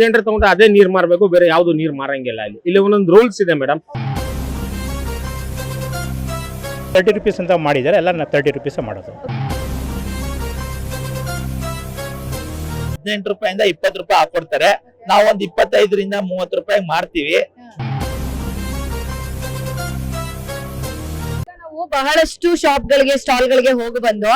Tender ತಗೊಂಡ್ರೆ ಅದೇ ನೀರ್ ಮಾರ್ಬೇಕು ಬೇರೆ ಯಾವ್ದು ನೀರ್ ಮಾರಂಗಿಲ್ಲ ಅಲ್ಲಿ ಇಲ್ಲಿ ಒಂದೊಂದು ರೂಲ್ಸ್ ಇದೆ ಮೇಡಮ್ ತರ್ಟಿ ರುಪೀಸ್ ಅಂತ ಮಾಡಿದ್ದಾರೆ ಎಲ್ಲ ತರ್ಟಿ ರುಪೀಸ್ ಮಾಡೋದು. ಹದಿನೆಂಟು ರೂಪಾಯಿಂದ ಇಪ್ಪತ್ತು ರೂಪಾಯಿ ಹಾಕೊಡ್ತಾರೆ ನಾವೊಂದು ಒಂದ್ ಇಪ್ಪತ್ತೈದರಿಂದ ಮೂವತ್ತು ರೂಪಾಯಿ ಮಾರ್ತೀವಿ. ನಾವು ಬಹಳಷ್ಟು ಶಾಪ್ ಗಳಿಗೆ ಸ್ಟಾಲ್ ಗಳಿಗೆ ಹೋಗಿ ಬಂದು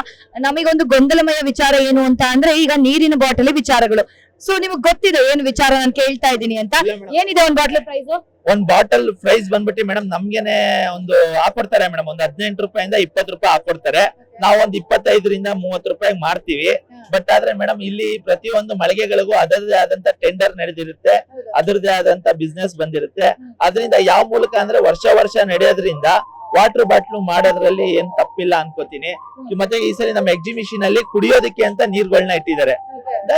ನಮಗೊಂದು ಗೊಂದಲಮಯ ವಿಚಾರ ಏನು ಅಂತ ಅಂದ್ರೆ ಈಗ ನೀರಿನ ಬಾಟಲಿ ವಿಚಾರಗಳು. ಸೊ ನಿಮಗ್ ಗೊತ್ತಿದೆ ಏನ್ ವಿಚಾರ ನಾನು ಕೇಳ್ತಾ ಇದ್ದೀನಿ ಅಂತ. ಏನಿದೆ ಒಂದ್ ಬಾಟ್ಲಿ ಪ್ರೈಸ್ ಒಂದ್ ಬಾಟಲ್ ಪ್ರೈಸ್ ಬಂದ್ಬಿಟ್ಟು ಮೇಡಮ್ ನಮ್ಗೆನೆ ಒಂದು ಹಾಕೊಡ್ತಾರೆ ಮೇಡಮ್. ಒಂದ್ ಹದಿನೆಂಟು ರೂಪಾಯಿಂದ ಇಪ್ಪತ್ತು ರೂಪಾಯಿ ಹಾಕೊಡ್ತಾರೆ. ನಾವ್ ಒಂದ್ ಇಪ್ಪತ್ತೈದರಿಂದ ಮೂವತ್ ರೂಪಾಯಿ ಮಾರ್ತೀವಿ. ಬಟ್ ಆದ್ರೆ ಮೇಡಮ್ ಇಲ್ಲಿ ಪ್ರತಿಯೊಂದು ಮಳಿಗೆಗಳಿಗೂ ಅದರದೇ ಆದಂತ ಟೆಂಡರ್ ನಡೆದಿರುತ್ತೆ. ಅದರದೇ ಆದಂತ ಬಿಸ್ನೆಸ್ ಬಂದಿರುತ್ತೆ. ಅದರಿಂದ ಯಾವ ಮೂಲಕ ಅಂದ್ರೆ ವರ್ಷ ವರ್ಷ ನಡೆಯೋದ್ರಿಂದ ವಾಟರ್ ಬಾಟ್ಲು ಮಾಡೋದ್ರಲ್ಲಿ ಏನ್ ತಪ್ಪಿಲ್ಲ ಅನ್ಕೋತೀನಿ. ಮತ್ತೆ ಈ ಸರಿ ನಮ್ಮ ಎಕ್ಸಿಬಿಷನ್ ಅಲ್ಲಿ ಕುಡಿಯೋದಕ್ಕೆ ಅಂತ ನೀರ್ಗಳನ್ನ ಇಟ್ಟಿದ್ದಾರೆ.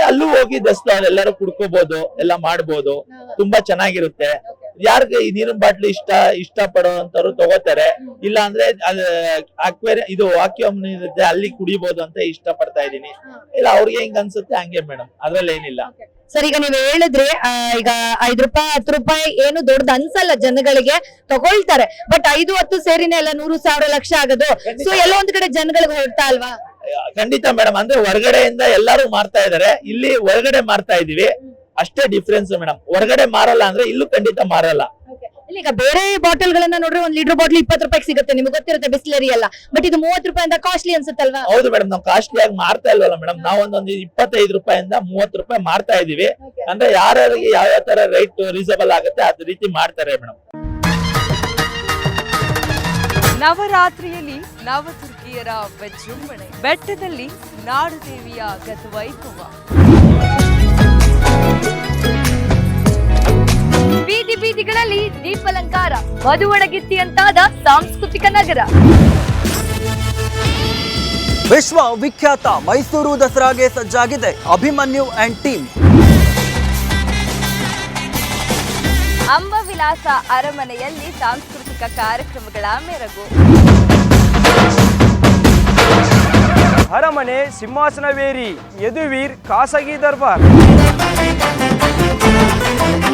ಅಲ್ಲೂ ಹೋಗಿ ದಸ್ತಾರೆ ಎಲ್ಲರೂ ಕುಡ್ಕೋಬಹುದು ಎಲ್ಲ ಮಾಡ್ಬೋದು. ತುಂಬಾ ಚೆನ್ನಾಗಿರುತ್ತೆ. ಯಾರಿಗೆ ಈ ನೀರಿನ ಬಾಟ್ಲಿ ಇಷ್ಟ ಇಷ್ಟ ಪಡೋಂತವ್ರು ತಗೋತಾರೆ. ಇಲ್ಲ ಅಂದ್ರೆ ಅಕ್ವೇರಿ ಇದು ವಾಕ್ಯೂಮ್ ಇರುತ್ತೆ ಅಲ್ಲಿ ಕುಡಿಬಹುದು ಅಂತ ಇಷ್ಟ ಪಡ್ತಾ ಇದೀನಿ ಇಲ್ಲ ಅವ್ರಿಗೆ ಹೆಂಗ್ ಅನ್ಸುತ್ತೆ ಹಂಗೆ ಮೇಡಮ್. ಅದ್ರಲ್ಲಿ ಏನಿಲ್ಲ ಸರ್ ಈಗ ನೀವು ಹೇಳಿದ್ರೆ ಈಗ ಐದ್ ರೂಪಾಯಿ ಹತ್ತು ರೂಪಾಯಿ ಏನು ದೊಡ್ಡದು ಅನ್ಸಲ್ಲ ಜನಗಳಿಗೆ ತಗೊಳ್ತಾರೆ. ಬಟ್ ಐದು ಹತ್ತು ಸೇರಿನೇ ಎಲ್ಲ ನೂರು ಸಾವಿರ ಲಕ್ಷ ಆಗೋದು. ಸೊ ಎಲ್ಲೋ ಒಂದ್ ಕಡೆ ಜನಗಳಿಗೆ ಹೊರಡ್ತಾ ಅಲ್ವಾ? ಖಂಡಿತ ಮೇಡಮ್ ಅಂದ್ರೆ ಹೊರಗಡೆಯಿಂದ ಎಲ್ಲರೂ ಮಾರ್ತಾ ಇದಾರೆ. ಇಲ್ಲಿ ಹೊರಗಡೆ ಮಾರ್ತಾ ಇದೀವಿ. ಅಷ್ಟೇ ಡಿಫ್ರೆನ್ಸ್ ಮೇಡಮ್. ಹೊರಗಡೆ ಮಾರಲ್ಲ ಅಂದ್ರೆ ಇಲ್ಲೂ ಖಂಡಿತ ಮಾರಲ್ಲ. ಈಗ ಬೇರೆ ಬಾಟಲ್ ಗಳನ್ನ ನೋಡ್ರಿ ಒಂದ್ ಲೀಟರ್ ಬಾಟಲ್ ಇಪ್ಪತ್ತು ರೂಪಾಯಿ ಸಿಗುತ್ತೆ. ನಿಮ್ಗೆ ಗೊತ್ತಿರುತ್ತೆ ಬಿಸ್ಲರಿ ಎಲ್ಲ. ಬಟ್ ಇದು ಮೂವತ್ತು ರೂಪಾಯಿ ಅಂತ ಕಾಸ್ಟ್ಲಿ ಅನ್ಸುತ್ತಲ್ವಾ? ಹೌದು ಮೇಡಮ್ ನಾವು ಕಾಸ್ಟ್ಲಿ ಆಗಿ ಮಾರ್ತಾ ಇಲ್ವಲ್ಲ ಮೇಡಮ್. ನಾವು ಒಂದೊಂದು ಇಪ್ಪತ್ತೈದು ರೂಪಾಯಿಂದ ಮೂವತ್ತು ರೂಪಾಯಿ ಮಾರ್ತಾ ಇದೀವಿ. ಅಂದ್ರೆ ಯಾರ್ಯಾರಿಗೆ ಯಾವ ಯಾವ ತರ ರೇಟ್ ರೀಸನಬಲ್ ಆಗುತ್ತೆ ಅದ ರೀತಿ ಮಾಡ್ತಾರೆ ಮೇಡಮ್. ನವರಾತ್ರಿಯಲ್ಲಿ ನವದುರ್ಗಿಯರ ವಿಜೃಂಭಣೆ. ಬೆಟ್ಟದಲ್ಲಿ ನಾಡುದೇವಿಯ ಗತವೈಭವ. ಬೀದಿ ಬೀದಿಗಳಲ್ಲಿ ದೀಪಾಲಂಕಾರ ಮದುವಣಗಿತ್ತಿಯಂತಾದ ಸಾಂಸ್ಕೃತಿಕ ನಗರ. ವಿಶ್ವ ವಿಖ್ಯಾತ ಮೈಸೂರು ದಸರಾಗೆ ಸಜ್ಜಾಗಿದೆ ಅಭಿಮನ್ಯು ಅಂಡ್ ಟೀಮ್. ಅಂಬವಿಲಾಸ ಅರಮನೆಯಲ್ಲಿ ಸಾಂಸ್ಕೃತಿಕ ಕಾರ್ಯಕ್ರಮಗಳ ಮೆರಗು. ಅರಮನೆ ಸಿಂಹಾಸನವೇರಿ ಯದುವೀರ್ ಖಾಸಗಿ ದರ್ಬಾರ್.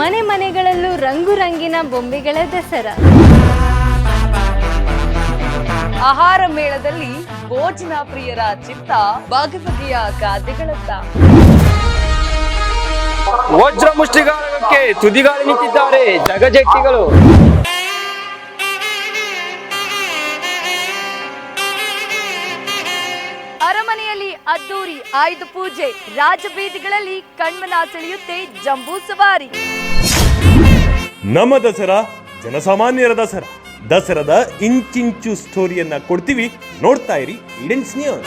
ಮನೆ ಮನೆಗಳಲ್ಲೂ ರಂಗು ರಂಗಿನ ಬೊಂಬೆಗಳ ದಸರಾ. ಆಹಾರ ಮೇಳದಲ್ಲಿ ಭೋಜನ ಪ್ರಿಯರ ಚಿತ್ತ ಬಗೆ ಬಗೆಯ ಖಾದ್ಯಗಳತ್ತ ವಜ್ರ ಮುಷ್ಟಿಗಾರಕ್ಕೆ ತುದಿಗಾಲಿ ನಿಂತಿದ್ದಾರೆ ಜಗಜೆಟ್ಟಿಗಳು. ಅರಮನೆಯಲ್ಲಿ ಅದ್ದೂರಿ ಆಯುಧ ಪೂಜೆ, ರಾಜಬೀದಿಗಳಲ್ಲಿ ಕಣ್ಮನ ಸೆಳೆಯುತ್ತೆ ಜಂಬೂ ಸವಾರಿ. ನಮ್ಮ ದಸರಾ ಜನಸಾಮಾನ್ಯರ ದಸರಾ. ದಸರಾದ ಇಂಚಿಂಚು ಸ್ಟೋರಿಯನ್ನ ಕೊಡ್ತೀವಿ. ನೋಡ್ತಾ ಇರಿ ಇಡೆನ್ಸ್ ನ್ಯೂಸ್